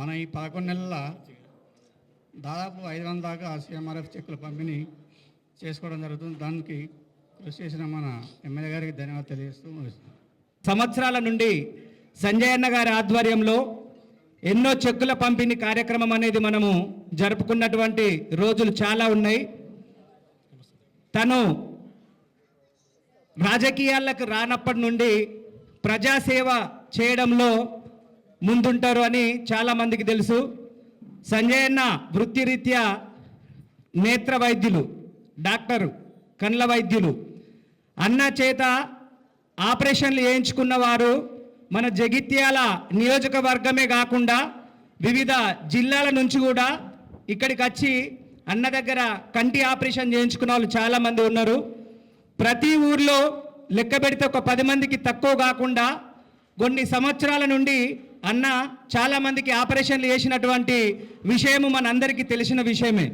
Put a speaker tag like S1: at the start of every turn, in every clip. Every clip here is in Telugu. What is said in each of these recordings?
S1: మన ఈ పదకొండు నెలల దాదాపు ఐదు వందల దాకా సీఎంఆర్ఎఫ్ చెక్కుల పంపిణీ చేసుకోవడం జరుగుతుంది. దానికి కృషి చేసిన మన ఎమ్మెల్యే గారికి ధన్యవాదాలు తెలియజేస్తూ
S2: సంవత్సరాల నుండి సంజయ్ అన్న గారి ఆధ్వర్యంలో ఎన్నో చెక్కుల పంపిణీ కార్యక్రమం అనేది మనము జరుపుకున్నటువంటి రోజులు చాలా ఉన్నాయి. తను రాజకీయాలకు రానప్పటి నుండి ప్రజాసేవ చేయడంలో ముందుంటారు అని చాలామందికి తెలుసు. సంజయ్ అన్న వృత్తిరీత్యా నేత్ర వైద్యులు డాక్టరు కండ్ల వైద్యులు. అన్న చేత ఆపరేషన్లు చేయించుకున్నవారు మన జగిత్యాల నియోజకవర్గమే కాకుండా వివిధ జిల్లాల నుంచి కూడా ఇక్కడికి వచ్చి అన్న దగ్గర కంటి ఆపరేషన్ చేయించుకున్న వాళ్ళు చాలామంది ఉన్నారు. ప్రతి ఊర్లో లెక్క పెడితే ఒక పది మందికి తక్కువ కాకుండా కొన్ని సంవత్సరాల నుండి అన్న చాలామందికి ఆపరేషన్లు చేసినటువంటి విషయము మనందరికీ తెలిసిన విషయమే.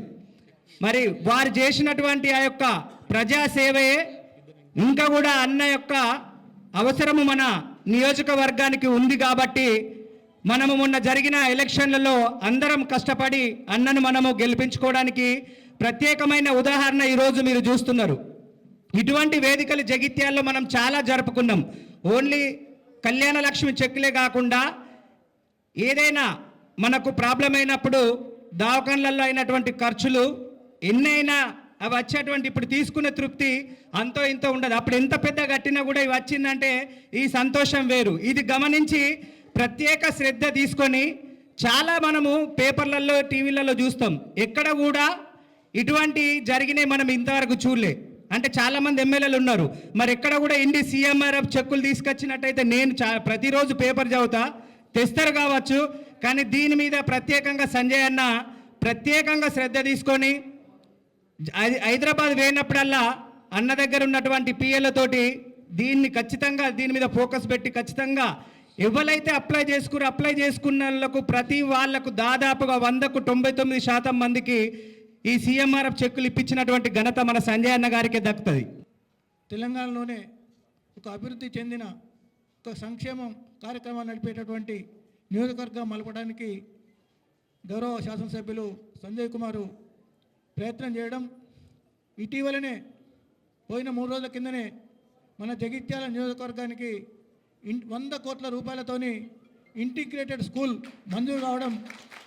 S2: మరి వారు చేసినటువంటి ఆ యొక్క ప్రజాసేవయే ఇంకా కూడా అన్న యొక్క అవసరము మన నియోజకవర్గానికి ఉంది కాబట్టి మనము మొన్న జరిగిన ఎలక్షన్లలో అందరం కష్టపడి అన్నను మనము గెలిపించుకోవడానికి ప్రత్యేకమైన ఉదాహరణ ఈరోజు మీరు చూస్తున్నారు. ఇటువంటి వేదికలు జగిత్యాల్లో మనం చాలా జరుపుకున్నాం. ఓన్లీ కళ్యాణ లక్ష్మి చెక్కులే కాకుండా ఏదైనా మనకు ప్రాబ్లం అయినప్పుడు దవాఖాన్లలో అయినటువంటి ఖర్చులు ఎన్నైనా అవి వచ్చేటువంటి ఇప్పుడు తీసుకునే తృప్తి అంతో ఇంతో ఉండదు. అప్పుడు ఎంత పెద్ద కట్టినా కూడా ఇవి వచ్చిందంటే ఈ సంతోషం వేరు. ఇది గమనించి ప్రత్యేక శ్రద్ధ తీసుకొని చాలా మనము పేపర్లలో టీవీలలో చూస్తాం. ఎక్కడ కూడా ఇటువంటి జరిగినాయి మనం ఇంతవరకు చూడలే. అంటే చాలామంది ఎమ్మెల్యేలు ఉన్నారు. మరి ఎక్కడ కూడా ఇండి సీఎంఆర్ఎఫ్ చెక్కులు తీసుకొచ్చినట్టయితే నేను చా ప్రతిరోజు పేపర్ చదువుతా. తెస్తారు కావచ్చు కానీ దీని మీద ప్రత్యేకంగా సంజయ్ అన్న ప్రత్యేకంగా శ్రద్ధ తీసుకొని హైదరాబాద్ పోయినప్పుడల్లా అన్న దగ్గర ఉన్నటువంటి పిఎలతోటి దీన్ని ఖచ్చితంగా దీని మీద ఫోకస్ పెట్టి ఖచ్చితంగా ఎవరైతే అప్లై చేసుకున్నారు అప్లై చేసుకున్న వాళ్ళకు ప్రతి వాళ్ళకు దాదాపుగా వందకు తొంభై తొమ్మిది శాతం మందికి ఈ సీఎంఆర్ఎఫ్ చెక్కులు ఇప్పించినటువంటి ఘనత మన సంజయ్ అన్న గారికే దక్కుతుంది.
S3: తెలంగాణలోనే ఒక అభివృద్ధి చెందిన సంక్షేమం కార్యక్రమాలు నడిపేటటువంటి నియోజకవర్గం మలపడానికి గౌరవ శాసనసభ్యులు సంజయ్ కుమారు ప్రయత్నం చేయడం ఇటీవలనే పోయిన మూడు రోజుల కిందనే మన జగిత్యాల నియోజకవర్గానికి వంద కోట్ల రూపాయలతోని ఇంటిగ్రేటెడ్ స్కూల్ మంజూరు కావడం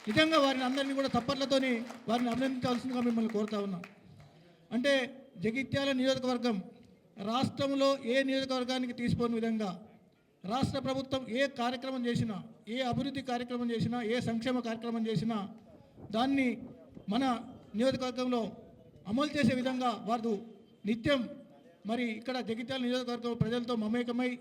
S3: నిజంగా వారిని అందరినీ కూడా తప్పట్లతోని వారిని అభినందించాల్సిందిగా మిమ్మల్ని కోరుతా ఉన్నాం. అంటే జగిత్యాల నియోజకవర్గం రాష్ట్రంలో ఏ నియోజకవర్గానికి తీసిపోని విధంగా రాష్ట్ర ప్రభుత్వం ఏ కార్యక్రమం చేసినా ఏ అభివృద్ధి కార్యక్రమం చేసినా ఏ సంక్షేమ కార్యక్రమం చేసినా దాన్ని మన నియోజకవర్గంలో అమలు చేసే విధంగా వారు నిత్యం మరి ఇక్కడ జగిత్యాల నియోజకవర్గం ప్రజలతో మమేకమై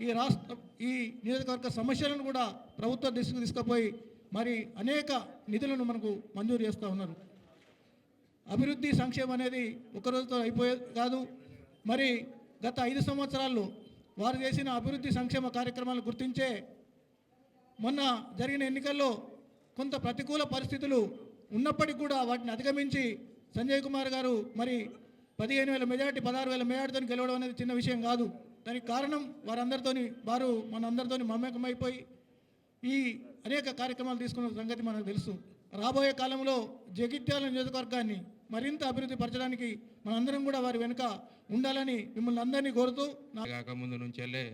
S3: ఈ రాష్ట్ర ఈ నియోజకవర్గ సమస్యలను కూడా ప్రభుత్వ దృష్టికి తీసుకుపోయి మరి అనేక నిధులను మనకు మంజూరు చేస్తూ ఉన్నారు. అభివృద్ధి సంక్షేమం అనేది ఒక రోజుతో అయిపోయేది కాదు. మరి గత ఐదు సంవత్సరాల్లో వారు చేసిన అభివృద్ధి సంక్షేమ కార్యక్రమాలను గుర్తించే మొన్న జరిగిన ఎన్నికల్లో కొంత ప్రతికూల పరిస్థితులు ఉన్నప్పటికీ కూడా వాటిని అధిగమించి సంజయ్ కుమార్ గారు మరి పదిహేను వేల మెజార్టీ పదహారు వేల మెజార్టీతో గెలవడం అనేది చిన్న విషయం కాదు. దానికి కారణం వారందరితోని వారు మనందరితోని మమేకమైపోయి ఈ అనేక కార్యక్రమాలు తీసుకున్న సంగతి మనకు తెలుసు. రాబోయే కాలంలో జగిత్యాల నియోజకవర్గాన్ని మరింత అభివృద్ధి పరచడానికి మనందరం కూడా వారి వెనుక ఉండాలని మిమ్మల్ని అందరినీ కోరుతూ నా
S4: నుంచి వెళ్ళే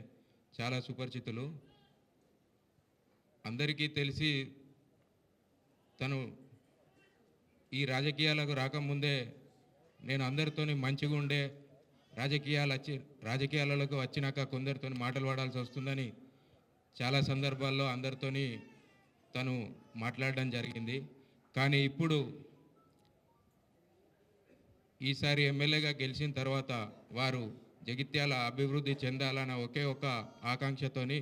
S4: చాలా సుపరిచితులు. అందరికీ తెలిసి తను ఈ రాజకీయాలకు రాకముందే నేను అందరితోని మంచిగా ఉండే రాజకీయాలు వచ్చి రాజకీయాలకు వచ్చినాక కొందరితో మాటలు పడాల్సి వస్తుందని చాలా సందర్భాల్లో అందరితోని తను మాట్లాడడం జరిగింది. కానీ ఇప్పుడు ఈసారి ఎమ్మెల్యేగా గెలిచిన తర్వాత వారు జగిత్యాల అభివృద్ధి చెందాలన్న ఒకే ఒక ఆకాంక్షతోని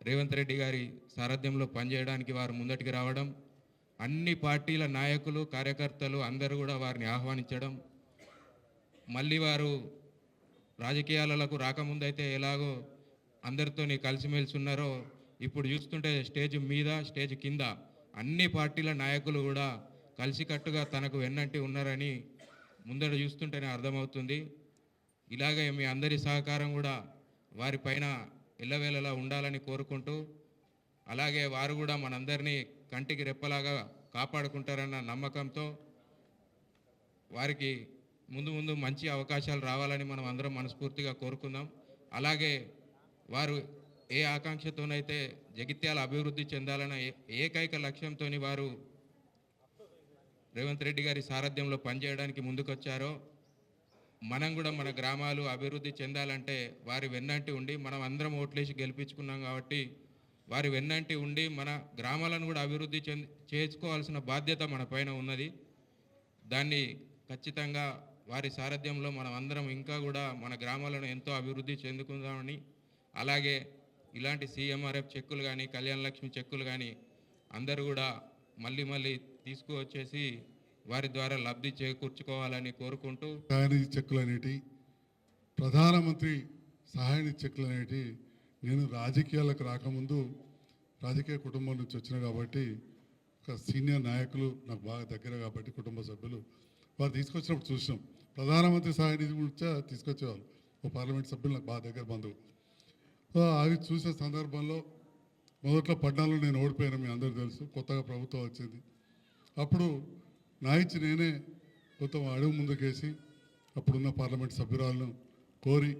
S4: రేవంత్ రెడ్డి గారి సారథ్యంలో పనిచేయడానికి వారు ముందటికి రావడం అన్ని పార్టీల నాయకులు కార్యకర్తలు అందరూ కూడా వారిని ఆహ్వానించడం మళ్ళీ వారు రాజకీయాలకు రాకముందైతే ఎలాగో అందరితోని కలిసిమెలిసి ఉన్నారో ఇప్పుడు చూస్తుంటే స్టేజ్ మీద స్టేజ్ కింద అన్ని పార్టీల నాయకులు కూడా కలిసికట్టుగా తనకు వెన్నంటి ఉన్నారని ముందర చూస్తుంటేనే అర్థమవుతుంది. ఇలాగే మీ అందరి సహకారం కూడా వారిపైన ఎల్లవేళలా ఉండాలని కోరుకుంటూ అలాగే వారు కూడా మనందరినీ కంటికి రెప్పలాగా కాపాడుకుంటారన్న నమ్మకంతో వారికి ముందు ముందు మంచి అవకాశాలు రావాలని మనం అందరం మనస్ఫూర్తిగా కోరుకుందాం. అలాగే వారు ఏ ఆకాంక్షతోనైతే జగిత్యాల అభివృద్ధి చెందాలన్న ఏ- ఏకైక లక్ష్యంతో వారు రేవంత్ రెడ్డి గారి సారథ్యంలో పనిచేయడానికి ముందుకొచ్చారో మనం కూడా మన గ్రామాలు అభివృద్ధి చెందాలంటే వారి వెన్నంటి ఉండి మనం అందరం ఓట్లేసి గెలిపించుకున్నాం కాబట్టి వారి వెన్నంటి ఉండి మన గ్రామాలను కూడా అభివృద్ధి చేసుకోవాల్సిన బాధ్యత మన పైన ఉన్నది. దాన్ని ఖచ్చితంగా వారి సారథ్యంలో మనం అందరం ఇంకా కూడా మన గ్రామాలను ఎంతో అభివృద్ధి చెందుకుందామని అలాగే ఇలాంటి సీఎంఆర్ఎఫ్ చెక్కులు కానీ కళ్యాణ లక్ష్మి చెక్కులు కానీ అందరూ కూడా మళ్ళీ మళ్ళీ తీసుకువచ్చేసి వారి ద్వారా లబ్ధి చేకూర్చుకోవాలని కోరుకుంటూ
S5: సహాయనిధి చెక్కులు అనేటి ప్రధానమంత్రి సహాయనిధి చెక్కులు అనేటి నేను రాజకీయాలకు రాకముందు రాజకీయ కుటుంబం నుంచి వచ్చిన కాబట్టి ఒక సీనియర్ నాయకులు నాకు బాగా దగ్గర కాబట్టి కుటుంబ సభ్యులు వారు తీసుకొచ్చినప్పుడు చూసినాం. ప్రధానమంత్రి సహాయనిధి గురించి తీసుకొచ్చేవాళ్ళు. ఓ పార్లమెంట్ సభ్యులు నాకు బాగా దగ్గర బంధువు. అవి చూసే సందర్భంలో మొదట్లో పడ్డాలో నేను ఓడిపోయాను మీ అందరూ తెలుసు. కొత్తగా ప్రభుత్వం వచ్చింది. అప్పుడు నా ఇచ్చి నేనే మొత్తం అడుగు ముందుకేసి అప్పుడున్న పార్లమెంట్ సభ్యురాలను కోరి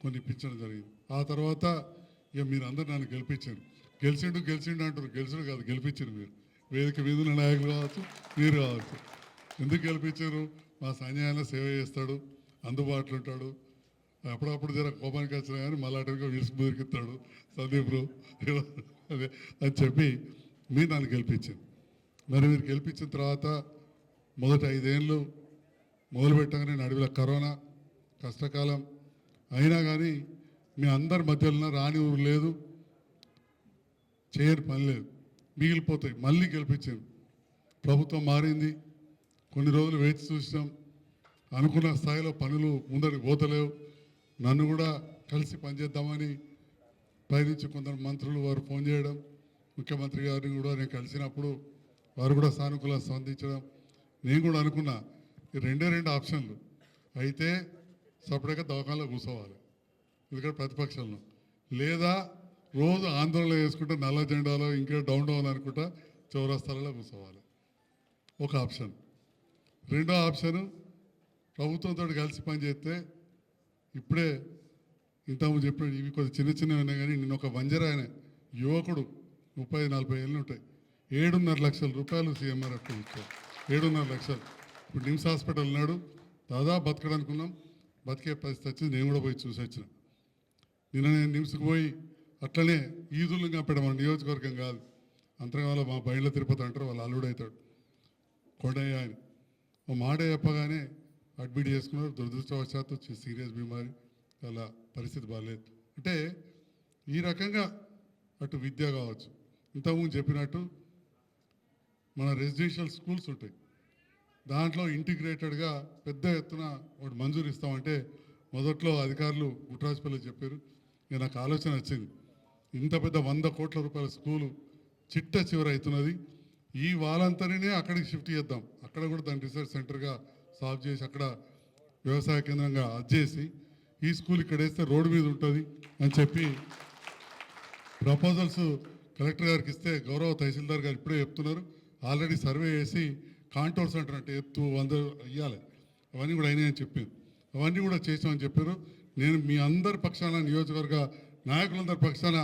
S5: కొన్ని ఇప్పించడం జరిగింది. ఆ తర్వాత ఇక మీరు అందరు నన్ను గెలిపించారు. గెలిచిండు గెలిచిండు అంటారు గెలిచిండు కాదు గెలిపించారు మీరు. వేదిక మీద నాయకులు కావచ్చు మీరు కావచ్చు. ఎందుకు గెలిపించారు? మా సంజయన సేవ చేస్తాడు అందుబాటులో ఉంటాడు. అప్పుడప్పుడు జర కోపానికి వచ్చినా కానీ మళ్ళీ అటుగా విసుగు సందీప్ అదే అని చెప్పి మీరు నన్ను గెలిపించారు. మరి మీరు గెలిపించిన తర్వాత మొదటి ఐదేళ్ళు మొదలు పెట్టగానే నడువుల కరోనా కష్టకాలం. అయినా కానీ మీ అందరి మధ్యలో రాని ఊరు లేదు. చేయని పని లేదు. మిగిలిపోతాయి. మళ్ళీ గెలిపించారు ప్రభుత్వం మారింది. కొన్ని రోజులు వేచి చూసినాం. అనుకున్న స్థాయిలో పనులు ముందరికి పోతలేవు. నన్ను కూడా కలిసి పనిచేద్దామని పైనుంచి కొందరు మంత్రులు వారు ఫోన్ చేయడం ముఖ్యమంత్రి గారిని కూడా నేను కలిసినప్పుడు వారు కూడా సానుకూల స్పందించడం నేను కూడా అనుకున్నా. ఈ రెండే రెండు ఆప్షన్లు. అయితే సపరేట్గా దవాఖానలో కూర్చోవాలి. ఎందుకంటే ప్రతిపక్షంలో. లేదా రోజు ఆందోళన చేసుకుంటే నల్ల జెండాలో ఇంకా డౌన్ డౌన్ అనుకుంటా చౌరస్తాలలో కూర్చోవాలి. ఒక ఆప్షన్. రెండో ఆప్షన్ ప్రభుత్వంతో కలిసి పనిచేస్తే ఇప్పుడే ఇంతకుముందు చెప్పిన ఇవి కొద్ది చిన్న చిన్నవి ఉన్నాయి కానీ నేను ఒక వంజర ఆయన యువకుడు ముప్పై నలభై ఏళ్ళు ఉంటాయి. ఏడున్నర లక్షల రూపాయలు సీఎంఆర్ఎఫ్ ఇచ్చారు. ఏడున్నర లక్షలు. ఇప్పుడు నిమ్స్ హాస్పిటల్ ఉన్నాడు. దాదాపు బతకడనుకున్నాం బతికే పరిస్థితి వచ్చింది. నేను కూడా పోయి చూసి వచ్చిన. నిన్న నేను నిమ్స్కి పోయి అట్లనే ఈదులు కప్పడం మన నియోజకవర్గం కాదు. అంతర్గాలో మా బయళ్ళ తిరుపతి అంటారు. వాళ్ళు అల్లుడు అవుతాడు. కొండయ్య అని ఓ మాట చెప్పగానే అడ్మిట్ చేసుకున్నారు దురదృష్టవశాత్తు సీరియస్ బీమారి. అలా పరిస్థితి బాగాలేదు అంటే ఈ రకంగా అటు విద్య కావచ్చు. ఇంతకుముందు చెప్పినట్టు మన రెసిడెన్షియల్ స్కూల్స్ ఉంటాయి. దాంట్లో ఇంటిగ్రేటెడ్గా పెద్ద ఎత్తున ఒకటి మంజూరు ఇస్తామంటే మొదట్లో అధికారులు గుట్రాజపల్లి చెప్పారు. ఇక నాకు ఆలోచన వచ్చింది ఇంత పెద్ద వంద కోట్ల రూపాయల స్కూలు చిట్ట చివర అవుతున్నది. ఈ వాళ్ళంతరినే అక్కడికి షిఫ్ట్ చేద్దాం. అక్కడ కూడా దాని రీసెర్చ్ సెంటర్గా సాల్వ్ చేసి అక్కడ వ్యవసాయ కేంద్రంగా అది చేసి ఈ స్కూల్ ఇక్కడ వేస్తే రోడ్డు మీద ఉంటుంది అని చెప్పి ప్రపోజల్స్ కలెక్టర్ గారికి ఇస్తే గౌరవ తహసీల్దార్ గారు ఇప్పుడే చెప్తున్నారు. ఆల్రెడీ సర్వే చేసి కాంటోర్స్ అంటున్నట్టు అంటే ఎత్తు వంద ఇవ్వాలి అవన్నీ కూడా అయినాయని చెప్పారు అవన్నీ కూడా చేసామని చెప్పారు. నేను మీ అందరి పక్షాన నియోజకవర్గ నాయకులందరి పక్షాన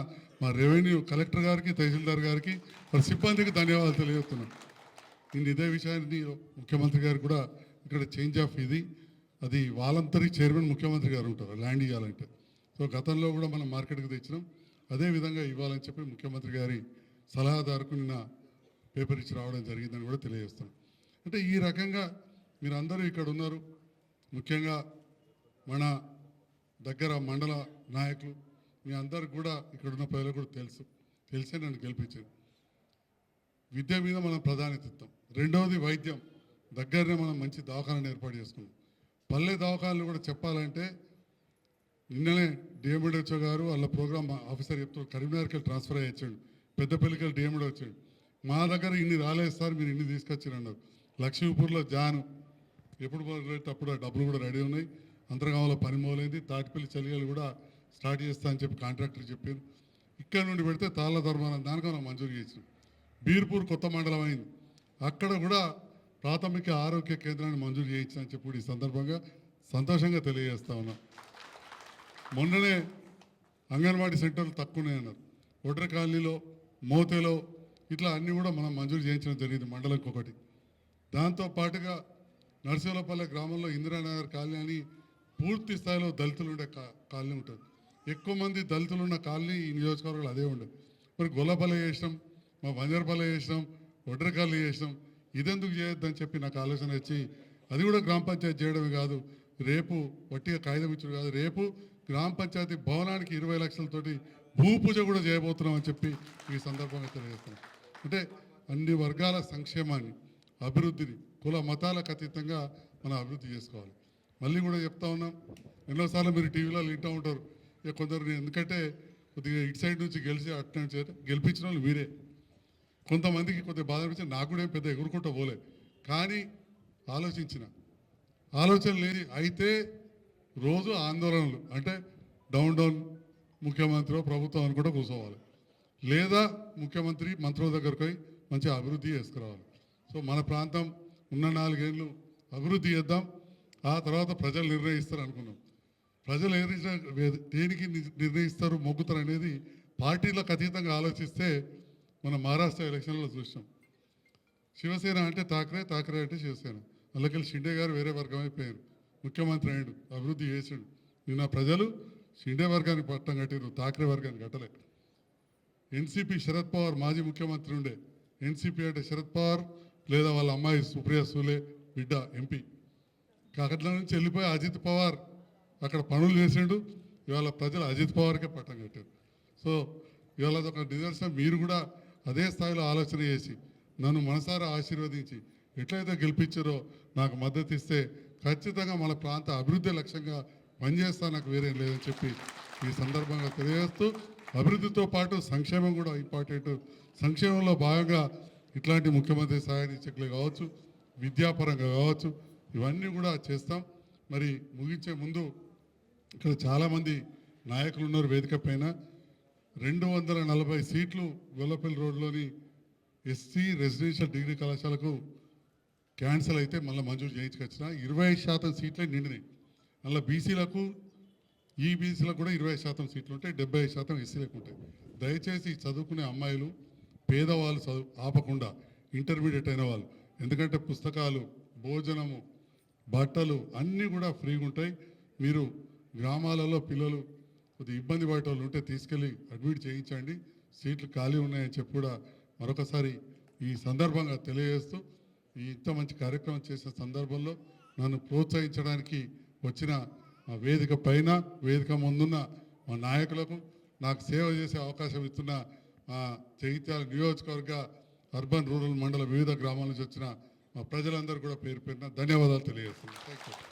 S5: మా రెవెన్యూ కలెక్టర్ గారికి తహసీల్దార్ గారికి మరి సిబ్బందికి ధన్యవాదాలు తెలియజేస్తున్నాను నేను ఇదే విషయాన్ని ముఖ్యమంత్రి గారు కూడా ఇక్కడ చేంజ్ ఆఫ్ ఇది. అది వాళ్ళంతరికి చైర్మన్ ముఖ్యమంత్రి గారు ఉంటారు ల్యాండ్ ఇవ్వాలంటే సో గతంలో కూడా మనం మార్కెట్కి తెచ్చినాం. అదే విధంగా ఇవ్వాలని చెప్పి ముఖ్యమంత్రి గారి సలహాదారుకు నిన్న పేపర్ ఇచ్చి రావడం జరిగిందని కూడా తెలియజేస్తాం. అంటే ఈ రకంగా మీరు అందరూ ఇక్కడ ఉన్నారు. ముఖ్యంగా మన దగ్గర మండల నాయకులు మీ అందరికి కూడా ఇక్కడ ఉన్న ప్రజలకు కూడా తెలుసు. తెలిసే నన్ను గెలిపించారు విద్య మీద మనం ప్రాధాన్యత ఇస్తాం. రెండవది వైద్యం. దగ్గరనే మనం మంచి దవాఖాలను ఏర్పాటు చేసుకున్నాం. పల్లె దవాఖాన్లు కూడా చెప్పాలంటే నిన్ననే డిఎండిహెచ్ఓ గారు వాళ్ళ ప్రోగ్రామ్ ఆఫీసర్ చెప్తూ కరీంనగర్కి వెళ్ళి ట్రాన్స్ఫర్ అయ్యొచ్చాడు పెద్దపల్లికి వెళ్ళి డిఎండి వచ్చాడు. మా దగ్గర ఇన్ని రాలేదు సార్ మీరు ఇన్ని తీసుకొచ్చారు అన్నారు లక్ష్మీపూర్లో జాను. ఎప్పుడు అప్పుడు డబ్బులు కూడా రెడీ ఉన్నాయి. అంతర్గామంలో పని మొదలైంది. తాటిపల్లి చలిగాలు కూడా స్టార్ట్ చేస్తా అని చెప్పి కాంట్రాక్టర్ చెప్పారు ఇక్కడ నుండి పెడితే తాళ్ళ ధర్మానం దానికన్నా మంజూరు చేసినాం బీర్పూర్ కొత్త మండలం అయింది. అక్కడ కూడా ప్రాథమిక ఆరోగ్య కేంద్రాన్ని మంజూరు చేయించిన చెప్పి ఈ సందర్భంగా సంతోషంగా తెలియజేస్తా ఉన్నా. మొన్ననే అంగన్వాడీ సెంటర్లు తక్కువనే అన్నారు. ఒడ్ర కాలనీలో మోతేలో ఇట్లా అన్నీ కూడా మనం మంజూరు చేయించడం జరిగింది మండలం ఒకటి. దాంతో పాటుగా నరసింహపల్లె గ్రామంలో ఇందిరానగర్ కాలనీ అని పూర్తి స్థాయిలో దళితులు ఉండే కా కాలనీ ఉంటుంది. ఎక్కువ మంది దళితులు ఉన్న కాలనీ ఈ నియోజకవర్గాలు అదే ఉండదు. మరి గొల్లపల్లె చేసినాం మా బంజరపల్లె చేసినాం ఒడ్రకాళ్ళు చేసినాం ఇదెందుకు చేయొద్దని చెప్పి నాకు ఆలోచన వచ్చి అది కూడా గ్రామ పంచాయతీ చేయడమే కాదు రేపు వట్టిగా కాగితం ఇచ్చుడు కాదు రేపు గ్రామ పంచాయతీ భవనానికి ఇరవై లక్షలతోటి భూ పూజ కూడా చేయబోతున్నాం అని చెప్పి ఈ సందర్భంగా తెలియజేస్తున్నాం. అంటే అన్ని వర్గాల సంక్షేమాన్ని అభివృద్ధిని కుల మతాలకు అతీతంగా మనం అభివృద్ధి చేసుకోవాలి. మళ్ళీ కూడా చెప్తా ఉన్నాం ఎన్నోసార్లు మీరు టీవీలో వింటూ ఉంటారు. ఇక కొందరు ఎందుకంటే కొద్దిగా ఇటు సైడ్ నుంచి గెలిచి అటు నుంచి గెలిపించిన వాళ్ళు మీరే కొంతమందికి కొద్దిగా బాధ అనిపించి నాకు కూడా ఏం పెద్ద ఎగురుకుంటూ పోలే. కానీ ఆలోచించిన ఆలోచన లేని అయితే రోజు ఆందోళనలు అంటే డౌన్ డౌన్ ముఖ్యమంత్రి ప్రభుత్వం అని కూడా కూర్చోవాలి. లేదా ముఖ్యమంత్రి మంత్రుల దగ్గరకు పోయి మంచి అభివృద్ధి చేసుకురావాలి. సో మన ప్రాంతం ఉన్న నాలుగేళ్ళు అభివృద్ధి చేద్దాం. ఆ తర్వాత ప్రజలు నిర్ణయిస్తారు అనుకున్నాం. ప్రజలు ఏది దేనికి ని- నిర్ణయిస్తారు మొగ్గుతారు అనేది పార్టీలకు అతీతంగా ఆలోచిస్తే మన మహారాష్ట్ర ఎలక్షన్లో చూసాం శివసేన అంటే థాకరే థాకరే అంటే శివసేన. అందులోకెళ్ళి షిండే గారు వేరే వర్గం అయిపోయారు. ముఖ్యమంత్రి అయ్యాడు అభివృద్ధి చేసాడు. నిన్న ప్రజలు షిండే వర్గానికి పట్టం కట్టారు తాకరే వర్గానికి కట్టలేదు ఎన్సీపీ శరద్ పవార్ మాజీ ముఖ్యమంత్రి ఉండే. ఎన్సీపీ అంటే శరద్ పవార్ లేదా వాళ్ళ అమ్మాయి సుప్రియ సూలే బిడ్డ ఎంపీ. కాకట్ల నుంచి వెళ్ళిపోయి అజిత్ పవార్ అక్కడ పనులు చేసిండు. ఇవాళ ప్రజలు అజిత్ పవార్కే పట్టం కట్టారు సో ఇవాళ ఒక నిదర్శనం. మీరు కూడా అదే స్థాయిలో ఆలోచన చేసి నన్ను మనసారా ఆశీర్వదించి ఎట్లయితే గెలిపించారో నాకు మద్దతు ఇస్తే ఖచ్చితంగా మన ప్రాంత అభివృద్ధి లక్ష్యంగా పనిచేస్తా నాకు వేరేం లేదని చెప్పి ఈ సందర్భంగా తెలియజేస్తూ అభివృద్ధితో పాటు సంక్షేమం కూడా ఇంపార్టెంట్. సంక్షేమంలో భాగంగా ఇట్లాంటి ముఖ్యమంత్రి సహాయ నిరీక్షకులు కావచ్చు విద్యాపరంగా కావచ్చు ఇవన్నీ కూడా చేస్తాం. మరి ముగించే ముందు ఇక్కడ చాలామంది నాయకులు ఉన్నారు వేదిక పైన. రెండు వందల నలభై సీట్లు గొల్లపల్లి రోడ్లోని ఎస్సీ రెసిడెన్షియల్ డిగ్రీ కళాశాలకు క్యాన్సిల్ అయితే మళ్ళీ మంజూరు చేయించుకొచ్చిన. ఇరవై శాతం సీట్లే నిండినాయి. మళ్ళీ బీసీలకు ఈ బీసీలకు కూడా ఇరవై శాతం సీట్లు ఉంటాయి డెబ్బై శాతం ఎస్సీలకు ఉంటాయి. దయచేసి చదువుకునే అమ్మాయిలు పేదవాళ్ళు చదువు ఆపకుండా ఇంటర్మీడియట్ అయిన వాళ్ళు ఎందుకంటే పుస్తకాలు భోజనము బట్టలు అన్నీ కూడా ఫ్రీగా ఉంటాయి. మీరు గ్రామాలలో పిల్లలు కొద్దిగా ఇబ్బంది పడే వాళ్ళు ఉంటే తీసుకెళ్ళి అడ్మిట్ చేయించండి. సీట్లు ఖాళీ ఉన్నాయని చెప్పి కూడా మరొకసారి ఈ సందర్భంగా తెలియజేస్తూ ఈ ఇంత మంచి కార్యక్రమం చేసిన సందర్భంలో నన్ను ప్రోత్సహించడానికి వచ్చిన ఆ వేదిక పైన వేదిక ముందున్న మా నాయకులకు నాకు సేవ చేసే అవకాశం ఇస్తున్న మా చైత్యాల నియోజకవర్గ అర్బన్ రూరల్ మండల వివిధ గ్రామాల నుంచి వచ్చిన మా ప్రజలందరూ కూడా పేరు పేరున ధన్యవాదాలు తెలియజేస్తున్నాను.